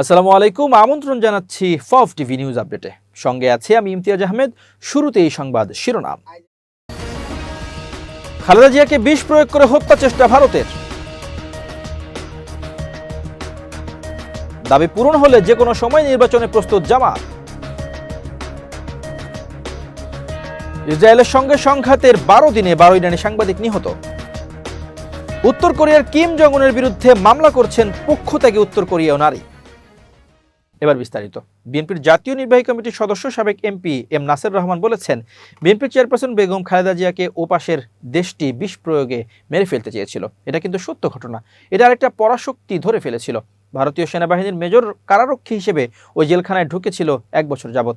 আসসালামু আলাইকুম, আমন্ত্রণ জানাচ্ছি ফফ টিভি নিউজ আপডেটে। সঙ্গে আছে আমি ইমতিয়াজ আহমেদ শুরুতে এই সংবাদ শিরোনাম। খালেদা জিয়াকে বিষ প্রয়োগ করে হত্যা চেষ্টা ভারতের। দাবি পূরণ হলে যে কোনো সময় নির্বাচনে প্রস্তুত জামাত। ইসরায়েলের সঙ্গে সংঘাতের বারো দিনে বারো ইরানি সাংবাদিক নিহত। উত্তর কোরিয়ার কিম জং-উনের বিরুদ্ধে মামলা করছেন পক্ষ থেকে উত্তর কোরিয়াও নারী। এবার বিস্তারিত। বিএনপির জাতীয় নির্বাহী কমিটির সদস্য সাবেক এমপি এম নাসের রহমান বলেছেন বিএনপির চেয়ারপারসন বেগম খালেদা জিয়াকে ওপাশের দেশটি বিষ প্রয়োগে মেরে ফেলতে চেয়েছিল। এটা কিন্তু সত্য ঘটনা। এটা আরেকটা পরাশক্তি ধরে ফেলেছিল। ভারতীয় সেনাবাহিনীর মেজর কারারক্ষী হিসেবে ওই জেলখানায় ঢুকেছিল এক বছর যাবৎ।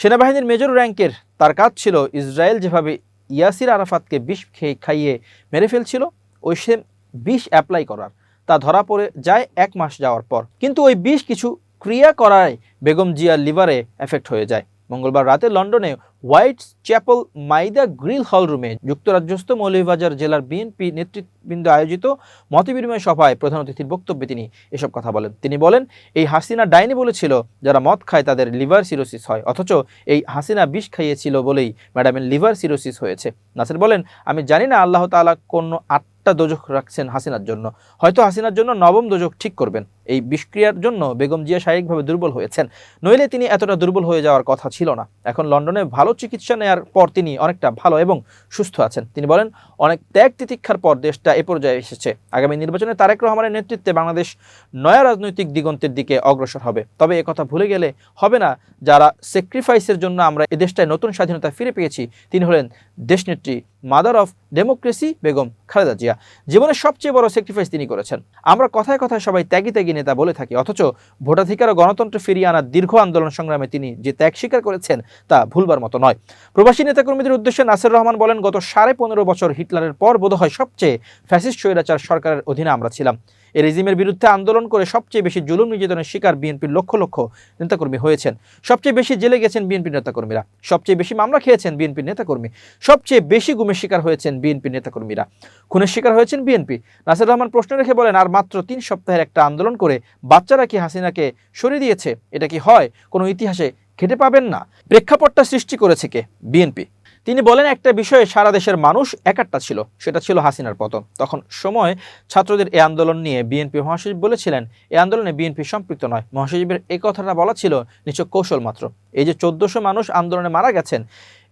সেনাবাহিনীর মেজর র্যাঙ্কের তার কাজ ছিল ইসরায়েল যেভাবে ইয়াসির আরাফাতকে বিষ খেয়ে খাইয়ে মেরে ফেলছিল, ওই সে বিষ অ্যাপ্লাই করার। তা ধরা পড়ে যায় এক মাস যাওয়ার পর। কিন্তু ওই বিষ কিছু ক্রিয়া করায় বেগম জিয়ার লিভারে এফেক্ট হয়ে যায়। মঙ্গলবার রাতে লন্ডনে হোয়াইট চ্যাপল মাইদা গ্রিল হল রুমে যুক্তরাজ্যস্থ মৌলভীবাজার জেলার বিএনপি নেতৃবৃন্দ আয়োজিত মতবিনিময় সভায় প্রধান অতিথির বক্তব্যে তিনি এসব কথা বলেন। তিনি বলেন, এই হাসিনা ডাইনি বলেছিল যারা মদ খায় তাদের লিভার সিরোসিস হয়, অথচ এই হাসিনা বিষ খাইয়েছিল বলেই ম্যাডামের লিভার সিরোসিস হয়েছে। নাসির বলেন, আমি জানি না আল্লাহ তাআলা কোন আটটা দোজক রাখছেন হাসিনার জন্য। হয়তো হাসিনার জন্য নবম দোজক ঠিক করবেন। এই বিষক্রিয়ার জন্য বেগম জিয়া শারীরিকভাবে দুর্বল হয়েছেন। নইলে তিনি এতটা দুর্বল হয়ে যাওয়ার কথা ছিল না। এখন লন্ডনে ভালো চিকিৎসা নেয়ার পর তিনি অনেকটা ভালো এবং সুস্থ আছেন। তিনি বলেন, অনেক ত্যাগ তিতিক্ষার পর দেশটা এ পর্যায়ে এসেছে। আগামী নির্বাচনে তারেক রহমানের নেতৃত্বে বাংলাদেশ নয়া রাজনৈতিক দিগন্তের দিকে অগ্রসর হবে। তবে কথা ভুলে গেলে হবে না। যারা স্যাক্রিফাইসের জন্য আমরা এ দেশটায় নতুন স্বাধীনতা ফিরে পেয়েছি, তিনি হলেন দেশনেত্রী mother of democracy Begum Khaleda Zia. জীবনের সবচেয়ে বড় স্যাক্রিফাইস তিনি করেছেন। আমরা কথায় কথায় সবাই ত্যাগী ত্যাগী নেতা বলে থাকি। অথচ ভোটাধিকার ও গণতন্ত্র ফিরিয়ে আনার দীর্ঘ আন্দোলন সংগ্রামে তিনি যে ত্যাগ স্বীকার করেছেন, তা ভুলবার মতো নয়। প্রবাসী নেতাকর্মীদের উদ্দেশ্যে নাসির রহমান বলেন, গত সাড়ে পনেরো বছর হিটলারের পর বোধহয় সবচেয়ে ফ্যাসিস্ট স্বৈরাচার সরকারের অধীনে আমরা ছিলাম। এই রেজিমের বিরুদ্ধে আন্দোলন করে সবচেয়ে বেশি জুলুম নির্যাতনের শিকার বিএনপির লক্ষ লক্ষ নেতাকর্মী হয়েছেন। সবচেয়ে বেশি জেলে গেছেন বিএনপির নেতাকর্মীরা। সবচেয়ে বেশি মামলা খেয়েছেন বিএনপির নেতাকর্মী। সবচেয়ে বেশি গুমের শিকার হয়েছেন বিএনপির নেতাকর্মীরা। খুনের শিকার হয়েছেন বিএনপি। নাসির রহমান প্রশ্ন রেখে বলেন, আর মাত্র তিন সপ্তাহের একটা আন্দোলন করে বাচ্চারা কি হাসিনাকে সরিয়ে দিয়েছে? এটা কি হয়? কোনো ইতিহাসে খেটে পাবেন না? প্রেক্ষাপটটা সৃষ্টি করেছে কে? বিএনপি। তিনি বলেন, একটা বিষয়ে সারা দেশের মানুষ একাট্টা ছিল, সেটা ছিল হাসিনার পতন। তখন সময় ছাত্রদের এই আন্দোলন নিয়ে বিএনপি মহাসচিব বলেছিলেন এই আন্দোলনে বিএনপি সম্পৃক্ত নয়। মহাসচিবের এই কথাটা বলা ছিল নিচক কৌশল মাত্র। এই যে চোদ্দশো মানুষ আন্দোলনে মারা গেছেন,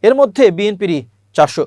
এর মধ্যে বিএনপিরই চারশো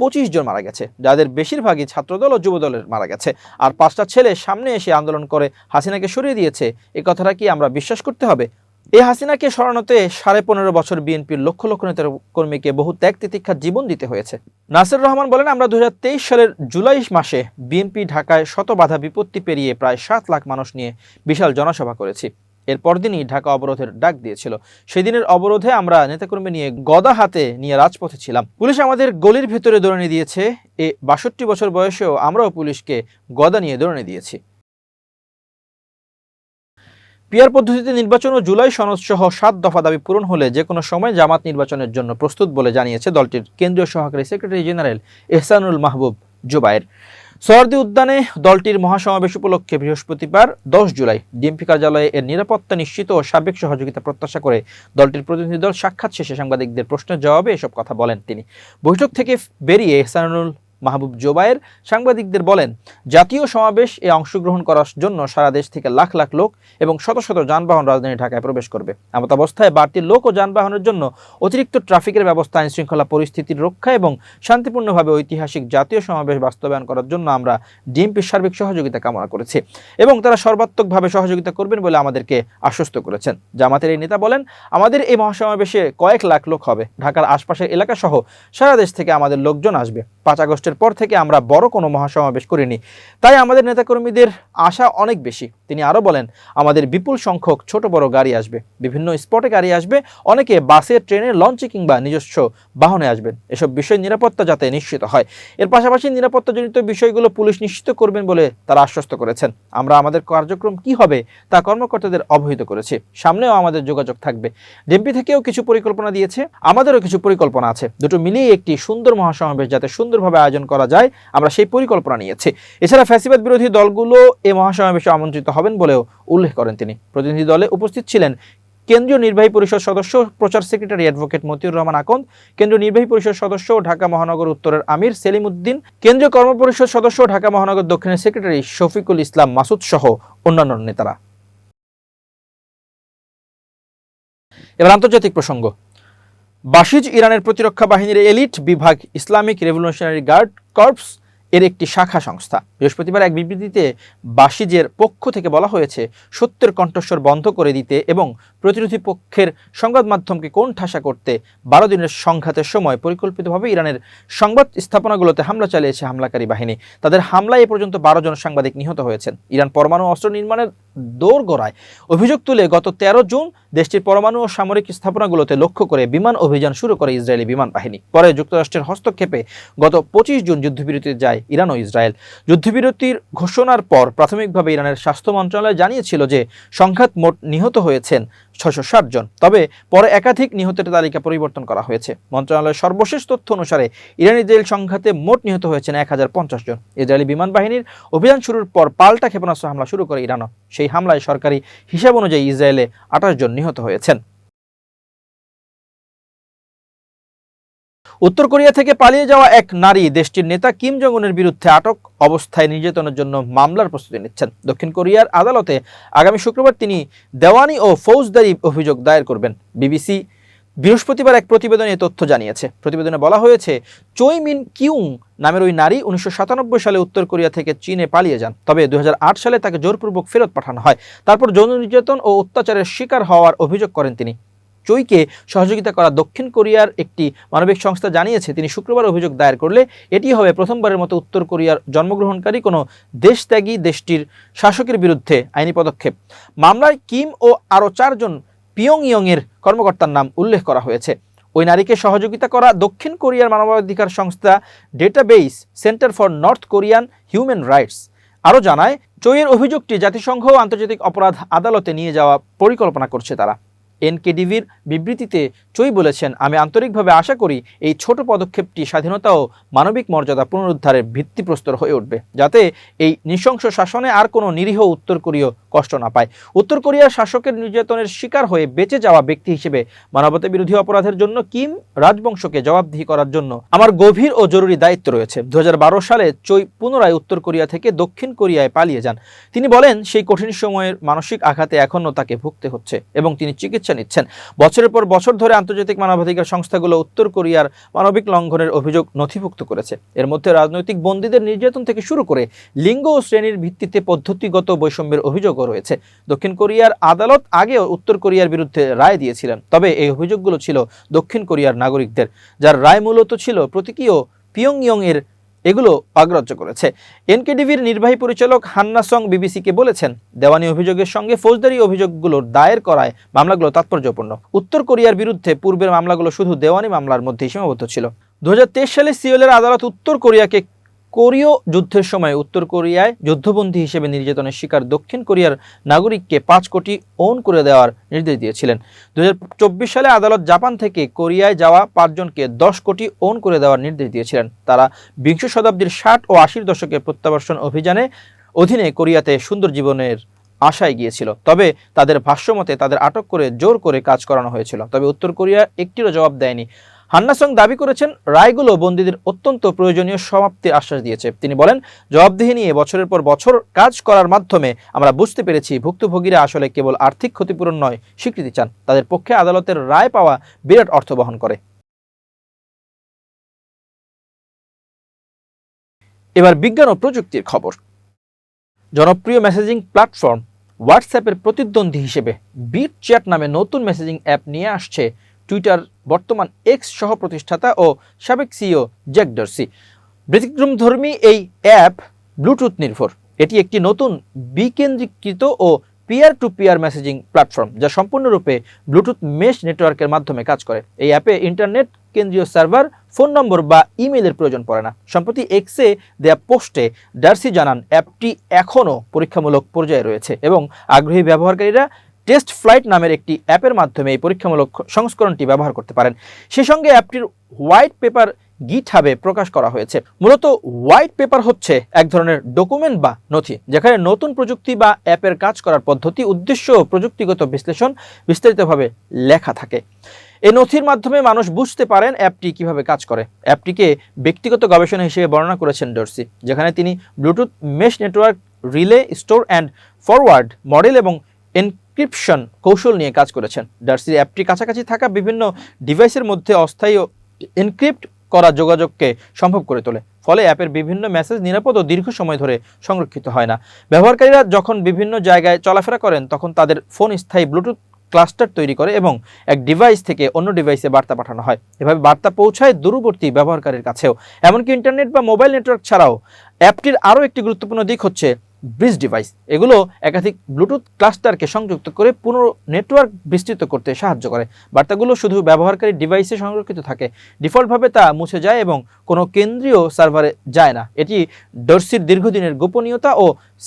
পঁচিশ জন মারা গেছে, যাদের বেশিরভাগই ছাত্রদল ও যুবদলের মারা গেছে। আর পাঁচটা ছেলে সামনে এসে আন্দোলন করে হাসিনাকে সরিয়ে দিয়েছে, এ কথাটা কি আমরা বিশ্বাস করতে হবে? এই হাসিনাকে সরানোতে সাড়ে পনেরো বছর বিএনপির লক্ষ লক্ষ নেতার কর্মীকে বহু ত্যাগ তিতিক্ষার জীবন দিতে হয়েছে। নাসির রহমান বলেন, আমরা দু হাজার তেইশ সালের জুলাই মাসে বিএনপি ঢাকায় শত বাধা বিপত্তি পেরিয়ে প্রায় সাত লাখ মানুষ নিয়ে বিশাল জনসভা করেছি। এর পরদিনই ঢাকা অবরোধের ডাক দিয়েছিল। সেদিনের অবরোধে আমরা নেতাকর্মী নিয়ে গদা হাতে নিয়ে রাজপথে ছিলাম। পুলিশ আমাদের গলির ভেতরে দৌড়ানি দিয়েছে। এ বাষট্টি বছর বয়সেও আমরাও পুলিশকে গদা নিয়ে দৌড়ানি দিয়েছি। পিয়ার পদ্ধতিতে নির্বাচন ও জুলাই সনদ সহ সাত দফা দাবি পূরণ হলে যে কোনো সময় জামাত নির্বাচনের জন্য প্রস্তুত বলে জানিয়েছে দলটির কেন্দ্রীয় সহকারী সেক্রেটারি জেনারেল এহসানুল মাহবুব জুবায়ের। সরদি উদ্যানে দলটির মহাসমাবেশ উপলক্ষে বৃহস্পতিবার দশ জুলাই ডিএমপি কার্যালয়ে এর নিরাপত্তা নিশ্চিত ও সাবেক সহযোগিতা প্রত্যাশা করে দলটির প্রতিনিধি দল সাক্ষাৎ শেষে সাংবাদিকদের প্রশ্নের জবাবে এসব কথা বলেন তিনি। বৈঠক থেকে বেরিয়ে এহসানুল মাহবুব জোবায়ের সাংবাদিকদের বলেন, জাতীয় সমাবেশ এ অংশগ্রহণ করার জন্য সারা দেশ থেকে লাখ লাখ লোক এবং শত শত যানবাহন রাজধানী ঢাকায় প্রবেশ করবে। অবস্থায় বাড়তি লোক ও যানবাহনের জন্য অতিরিক্ত ট্রাফিকের ব্যবস্থা আইন শৃঙ্খলা পরিস্থিতির রক্ষা এবং শান্তিপূর্ণভাবে ঐতিহাসিক জাতীয় সমাবেশ বাস্তবায়ন করার জন্য আমরা ডিএমপির সার্বিক সহযোগিতা কামনা করেছি এবং তারা সর্বাত্মকভাবে সহযোগিতা করবেন বলে আমাদেরকে আশ্বস্ত করেছেন। জামাতের এই নেতা বলেন, আমাদের এই মহাসমাবেশে কয়েক লাখ লোক হবে। ঢাকার আশপাশের এলাকা সহ সারা দেশ থেকে আমাদের লোকজন আসবে। পাঁচ আগস্টের পর থেকে আমরা বড় কোনো মহাসমাবেশ করিনি। তাই আমাদের নেতাকর্মীদের আশা অনেক বেশি। তিনি আরও বলেন, আমাদের বিপুল সংখ্যক ছোট বড় গাড়ি আসবে। বিভিন্ন স্পটে গাড়ি আসবে। অনেকে বাসে, ট্রেনে, লঞ্চে কিংবা নিজস্ব বাহনে আসবেন। এসব বিষয় নিরাপত্তা যাতে নিশ্চিত হয়। এর পাশাপাশি নিরাপত্তাজনিত বিষয়গুলো পুলিশ নিশ্চিত করবেন বলে তারা আশ্বস্ত করেছেন। আমরা আমাদের কার্যক্রম কি হবে তা কর্মকর্তাদের অবহিত করেছি। সামনেও আমাদের যোগাযোগ থাকবে। ডিএমপি থেকেও কিছু পরিকল্পনা দিয়েছে। আমাদেরও কিছু পরিকল্পনা আছে। দুটো মিলিয়ে একটি সুন্দর মহাসমাবেশ যাতে সুন্দরভাবে আয়োজন করা যায়, আমরা সেই পরিকল্পনা নিয়েছি। এছাড়া ফ্যাসিবাদ বিরোধী দলগুলো এই মহাসমাবেশে আমন্ত্রিত হবেন বলেও উল্লেখ করেন তিনি। প্রতিনিধি দলে উপস্থিত ছিলেন কেন্দ্রীয় নির্বাহী পরিষদ সদস্য প্রচার সেক্রেটারি অ্যাডভোকেট মতিউর রহমান আকন্দ, কেন্দ্রীয় নির্বাহী পরিষদ সদস্য ঢাকা মহানগর উত্তরের আমির সেলিম উদ্দিন, কেন্দ্রীয় কর্মপরিষদ সদস্য ঢাকা মহানগর দক্ষিণের সেক্রেটারি শফিকুল ইসলাম মাসুদ সহ অন্যান্য নেতারা। এবার আন্তর্জাতিক প্রসঙ্গ। বাসিজ ইরানের প্রতিরক্ষা বাহিনীর এলিট বিভাগ ইসলামিক রেভলিউশনারি গার্ড কর্পস এর একটি শাখা সংস্থা। বৃহস্পতিবার এক বিবৃতিতে বাসিজের পক্ষ থেকে বলা হয়েছে, সত্যের কণ্ঠস্বর বন্ধ করে দিতে এবং প্রতিরোধী পক্ষের সংবাদ মাধ্যমকে কোন ঠাসা করতে বারো দিনের সংঘাতের সময় পরিকল্পিতভাবে ইরানের সংবাদ স্থাপনাগুলোতে হামলা চালিয়েছে হামলাকারী বাহিনী। তাদের হামলায় এ পর্যন্ত বারো জন সাংবাদিক নিহত হয়েছেন। ইরান পরমাণু অস্ত্র নির্মাণের দৌড় গড়ায় অভিযোগ তুলে গত তেরো জুন দেশটির পরমাণু ও সামরিক স্থাপনাগুলোতে লক্ষ্য করে বিমান অভিযান শুরু করে ইসরায়েলি বিমান বাহিনী। পরে যুক্তরাষ্ট্রের হস্তক্ষেপে গত পঁচিশ জুন যুদ্ধবিরতিতে যায় ইরান ও ইসরায়েল। যুদ্ধবিরতির ঘোষণার পর প্রাথমিকভাবে ইরানের স্বাস্থ্য মন্ত্রণালয় জানিয়েছিল যে সংঘাত মোট নিহত হয়েছেন ছশো জন। তবে পরে একাধিক নিহতের তালিকা পরিবর্তন করা হয়েছে। মন্ত্রণালয়ের সর্বশেষ তথ্য অনুসারে ইরান ইসরায়েল সংঘাতে মোট নিহত হয়েছেন এক হাজার পঞ্চাশ জন। ইসরায়েলি বিমান বাহিনীর অভিযান শুরুর পর পাল্টা ক্ষেপণাস্ত্র হামলা শুরু করে ইরানও। সেই হামলায় সরকারি হিসাব অনুযায়ী ইসরায়েলে আঠাশ জন নিহত হয়েছেন। উত্তর কোরিয়া থেকে পালিয়ে যাওয়া এক নারী দেশটির নেতা কিম জঙ্গনের বিরুদ্ধে আটক অবস্থায় নির্যাতনের জন্য মামলার প্রস্তুতি নিচ্ছেন। দক্ষিণ কোরিয়ার আদালতে আগামী শুক্রবার তিনি দেওয়ানি ও ফৌজদারি অভিযোগ দায়ের করবেন। বিবিসি বৃহস্পতিবার এক প্রতিবেদনে তথ্য জানিয়েছে। প্রতিবেদনে বলা হয়েছে, চৈ মিন কিউং নামের ওই নারী উনিশশো সাতানব্বই সালে উত্তর কোরিয়া থেকে চীনে পালিয়ে যান। তবে দুই হাজার আট সালে তাকে জোরপূর্বক ফেরত পাঠানো হয়। তারপর যৌন নির্যাতন ও অত্যাচারের শিকার হওয়ার অভিযোগ করেন তিনি। চৈকে সহযোগিতা করা দক্ষিণ কোরিয়ার একটি মানবিক সংস্থা জানিয়েছে। তিনি শুক্রবার অভিযোগ দায়ের করলে এটি হবে প্রথমবারের মতো উত্তর কোরিয়ার জন্মগ্রহণকারী কোনো দেশত্যাগী দেশটির শাসকের বিরুদ্ধে আইনি পদক্ষেপ। মামলায় কিম ও আরও চারজন পিয়ং ইয়ংয়ের কর্মকর্তার নাম উল্লেখ করা হয়েছে। ওই নারীকে সহযোগিতা করা দক্ষিণ কোরিয়ার মানবাধিকার সংস্থা database centre for North Korean human rights আরও জানায়, চৈয়ের অভিযোগটি জাতিসংঘ ও আন্তর্জাতিক অপরাধ আদালতে নিয়ে যাওয়া পরিকল্পনা করছে তারা। এনকেডিভির বিবৃতিতে চই বলেছেন, আমি আন্তরিকভাবে আশা করি এই ছোট পদক্ষেপটি স্বাধীনতা ও মানবিক মর্যাদা পুনরুদ্ধারের ভিত্তিপ্রস্তর হয়ে উঠবে, যাতে এই নৃশংস শাসনে আর কোনো নিরীহ উত্তর কোরীয় কষ্ট না পায়। উত্তর কোরিয়ার শাসকের নির্যাতনের শিকার হয়ে বেঁচে যাওয়া ব্যক্তি হিসেবে মানবতা বিরোধী অপরাধের জন্য কিম রাজবংশকে জবাবদিহি করার জন্য আমার গভীর ও জরুরি দায়িত্ব রয়েছে। দু হাজার বারো সালে চই পুনরায় উত্তর কোরিয়া থেকে দক্ষিণ কোরিয়ায় পালিয়ে যান। তিনি বলেন, সেই কঠিন সময়ের মানসিক আঘাতে এখনও তাকে ভুগতে হচ্ছে এবং তিনি চিকিৎসা নিচ্ছেন। বছরের পর বছর ধরে আন্তর্জাতিক মানবাধিকার সংস্থাগুলো উত্তর কোরিয়ার মানবিক লঙ্ঘনের অভিযোগ নথিভুক্ত করেছে। এর মধ্যে রাজনৈতিক বন্দীদের নির্যাতন থেকে শুরু করে লিঙ্গ ও শ্রেণির ভিত্তিতে পদ্ধতিগত বৈষম্যের অভিযোগও রয়েছে। দক্ষিণ কোরিয়ার আদালত আগেও উত্তর কোরিয়ার বিরুদ্ধে রায় দিয়েছিলেন, তবে এই অভিযোগগুলো ছিল দক্ষিণ কোরিয়ার নাগরিকদের। যার রায় মূলত ছিল প্রতীকীয় পিয়ংইয়ং এর এগুলো অগ্রাহ্য করেছে। এনকেডিভির নির্বাহী পরিচালক হান্না সং বিবিসিকে বলেছেন, দেওয়ানি অভিযোগের সঙ্গে ফৌজদারি অভিযোগগুলোর দায়ের করায় মামলাগুলো তাৎপর্যপূর্ণ। উত্তর কোরিয়ার বিরুদ্ধে পূর্বের মামলাগুলো শুধু দেওয়ানি মামলার মধ্যেই সীমাবদ্ধ ছিল। দু হাজার তেইশ সালে সিওলের আদালত উত্তর কোরিয়াকে কোরীয় যুদ্ধের সময় উত্তর কোরিয়ায় যুদ্ধবন্দী হিসেবে নির্যাতনের শিকার দক্ষিণ কোরিয়ার নাগরিককে পাঁচ কোটি ওন করে দেওয়ার নির্দেশ দিয়েছিলেন। দু হাজার চব্বিশ সালে আদালত জাপান থেকে কোরিয়ায় যাওয়া পাঁচজনকে দশ কোটি ওন করে দেওয়ার নির্দেশ দিয়েছিলেন। তারা বিংশ শতাব্দীর ষাট ও আশির দশকে প্রত্যাবর্ষণ অভিযানে অধীনে কোরিয়াতে সুন্দর জীবনের আশায় গিয়েছিল। তবে তাদের ভাষ্যমতে তাদের আটক করে জোর করে কাজ করানো হয়েছিল। তবে উত্তর কোরিয়া একটিরও জবাব দেয়নি। হান্নাসং দাবি করেছেন, রায়গুলো বন্দীদের অত্যন্ত প্রয়োজনীয় সমাপ্তির আশ্বাস দিয়েছে। তিনি বলেন, জবাবদিহি নিয়ে বছরের পর বছর কাজ করার মাধ্যমে আমরা বুঝতে পেরেছি ভুক্তভোগীরা আসলে কেবল আর্থিক ক্ষতিপূরণ নয়, স্বীকৃতি চান। তাদের পক্ষে আদালতের রায় পাওয়া বিরাট অর্থ বহন করে। এবার বিজ্ঞান ও প্রযুক্তির খবর। জনপ্রিয় মেসেজিং প্ল্যাটফর্ম হোয়াটসঅ্যাপের প্রতিদ্বন্দ্বী হিসেবে বিট চ্যাট নামে নতুন মেসেজিং অ্যাপ নিয়ে আসছে টুইটার বর্তমান এক্স সহ প্রতিষ্ঠাতা ও সাবেক সিইও জ্যাক ডার্সি। ব্যতিক্রমধর্মী এই অ্যাপ ব্লুটুথ নির্ভর। এটি একটি নতুন বিকেন্দ্রীকৃত ও peer to peer messaging platform যা সম্পূর্ণরূপে ব্লুটুথ মেশ নেটওয়ার্কের মাধ্যমে কাজ করে। এই অ্যাপে ইন্টারনেট, কেন্দ্রীয় সার্ভার, ফোন নম্বর বা ইমেলের প্রয়োজন পড়ে না। সম্প্রতি এক্সে দেয়া পোস্টে ডার্সি জানান, অ্যাপটি এখনও পরীক্ষামূলক পর্যায়ে রয়েছে এবং আগ্রহী ব্যবহারকারীরা টেস্ট ফ্লাইট নামের একটি অ্যাপের মাধ্যমে এই পরীক্ষামূলক সংস্করণটি ব্যবহার করতে পারেন। সেই সঙ্গে অ্যাপটির হোয়াইট পেপার গিট হাবে প্রকাশ করা হয়েছে। মূলত হোয়াইট পেপার হচ্ছে এক ধরনের ডকুমেন্ট বা নথি, যেখানে নতুন প্রযুক্তি বা অ্যাপের কাজ করার পদ্ধতি, উদ্দেশ্য ও প্রযুক্তিগত বিশ্লেষণ বিস্তারিতভাবে লেখা থাকে। এই নথির মাধ্যমে মানুষ বুঝতে পারেন অ্যাপটি কীভাবে কাজ করে। অ্যাপটিকে ব্যক্তিগত গবেষণা হিসেবে বর্ণনা করেছেন ডর্সি, যেখানে তিনি Bluetooth mesh network, relay, store and forward model এবং এনক্রিপশন কৌশল নিয়ে কাজ করেছেন। ডার্সির অ্যাপটি কাছাকাছি থাকা বিভিন্ন ডিভাইসের মধ্যে অস্থায়ী এনক্রিপ্ট করা যোগাযোগকে সম্ভব করে তোলে। ফলে অ্যাপের বিভিন্ন মেসেজ নিরাপদ ও দীর্ঘ সময় ধরে সংরক্ষিত হয় না। ব্যবহারকারীরা যখন বিভিন্ন জায়গায় চলাফেরা করেন, তখন তাদের ফোন স্থায়ী ব্লুটুথ ক্লাস্টার তৈরি করে এবং এক ডিভাইস থেকে অন্য ডিভাইসে বার্তা পাঠানো হয়। এভাবে বার্তা পৌঁছায় দূরবর্তী ব্যবহারকারীর কাছেও। এমনকি ইন্টারনেট বা মোবাইল নেটওয়ার্ক ছাড়াও, অ্যাপটির আরও একটি গুরুত্বপূর্ণ দিক হচ্ছে ব্রিজ ডিভাইস এগুলো একাধিক ব্লুটুথ ক্লাস্টারকে সংযুক্ত করে পুনঃ নেটওয়ার্ক বিস্তৃত করতে সাহায্য করে। বার্তাগুলো শুধু ব্যবহারকারী ডিভাইসে সংরক্ষিত থাকে। ডিফল্টভাবে তা মুছে যায় এবং কোনো কেন্দ্রীয় সার্ভারে যায় না। এটি ডর্সির দীর্ঘদিনের গোপনীয়তা ও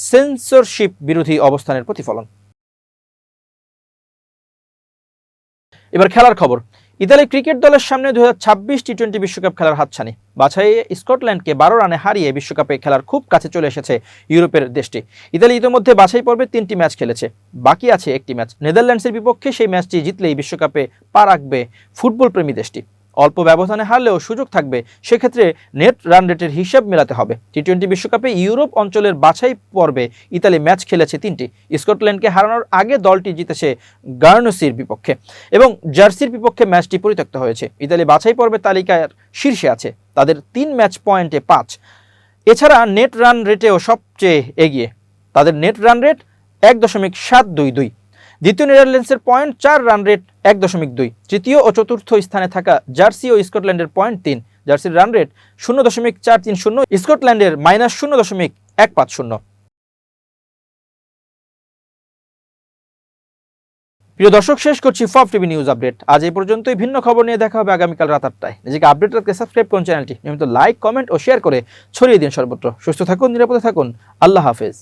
সেন্সরশিপ বিরোধী অবস্থানের প্রতিফলন। এবার খেলার খবর। ইতালি ক্রিকেট দলের সামনে দু টি টোয়েন্টি বিশ্বকাপ খেলার হাতছানি। বাছাইয়ে স্কটল্যান্ডকে বারো রানে হারিয়ে বিশ্বকাপে খেলার খুব কাছে চলে এসেছে ইউরোপের দেশটি। ইতালি ইতিমধ্যে বাছাই পর্বে তিনটি ম্যাচ খেলেছে। বাকি আছে একটি ম্যাচ। নেদারল্যান্ডসের বিপক্ষে সেই ম্যাচটি জিতলেই বিশ্বকাপে পা রাখবে ফুটবল প্রেমী দেশটি। অল্প ব্যবধানে হারলেও সুযোগ থাকবে, সেক্ষেত্রে নেট রান রেটের হিসাব মেলাতে হবে। টি টোয়েন্টি বিশ্বকাপে ইউরোপ অঞ্চলের বাছাই পর্বে ইতালি ম্যাচ খেলেছে তিনটি। স্কটল্যান্ডকে হারানোর আগে দলটি জিতেছে গার্নসির বিপক্ষে এবং জার্সির বিপক্ষে ম্যাচটি পরিত্যক্ত হয়েছে। ইতালি বাছাই পর্বে তালিকার শীর্ষে আছে। তাদের তিন ম্যাচ পয়েন্টে পাঁচ। এছাড়া নেট রান রেটেও সবচেয়ে এগিয়ে। তাদের নেট রান রেট এক দশমিক সাত দুই দুই। দ্বিতীয় নেদারল্যান্ডসের পয়েন্ট চার রান রেট এক দশমিক দুই। তৃতীয় ও চতুর্থ স্থানে থাকা জার্সি ও স্কটল্যান্ডের পয়েন্ট তিন। জার্সির রান রেট শূন্য দশমিক চার তিন শূন্য, স্কটল্যান্ডের মাইনাস শূন্য দশমিক এক পাঁচ শূন্য। প্রিয় দর্শক, শেষ করছি ফব টিভি নিউজ আপডেট। আজ এই পর্যন্তই। ভিন্ন খবর নিয়ে দেখা হবে আগামীকাল রাত আটটায়। নিজেকে আপডেট রাখতে সাবস্ক্রাইব করুন চ্যানেলটি। নিয়মিত লাইক কমেন্ট ও শেয়ার করে ছড়িয়ে দিন সর্বত্র। সুস্থ থাকুন, নিরাপদে থাকুন। আল্লাহ হাফেজ।